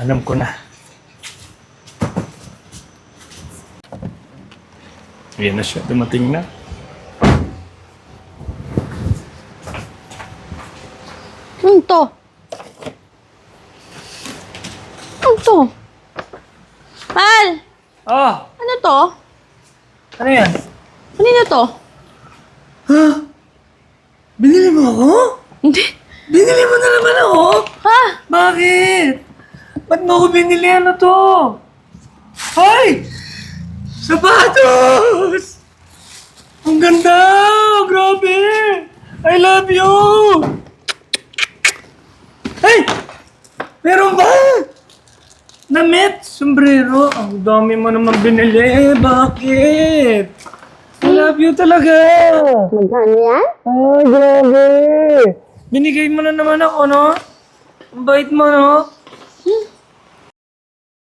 alam ko na. Ayan na siya, dumating na. Ano to? Ano to? Mal! Oh, Ano to? ano yan? Kanino to? Ha? Binili mo ako? Hindi. Binili mo na naman ako? Ha? Bakit? Ba't mo ako binili? Ano to? Ay! Sapatos! Ang ganda! Grabe! I love you! Ay! Meron ba? Namit! Sombrero! Ang dami mo naman binili. Bakit? I love you talaga! Magkano yan? Ay, grabe! Binigay mo na naman ako, no? Ang bait mo, no?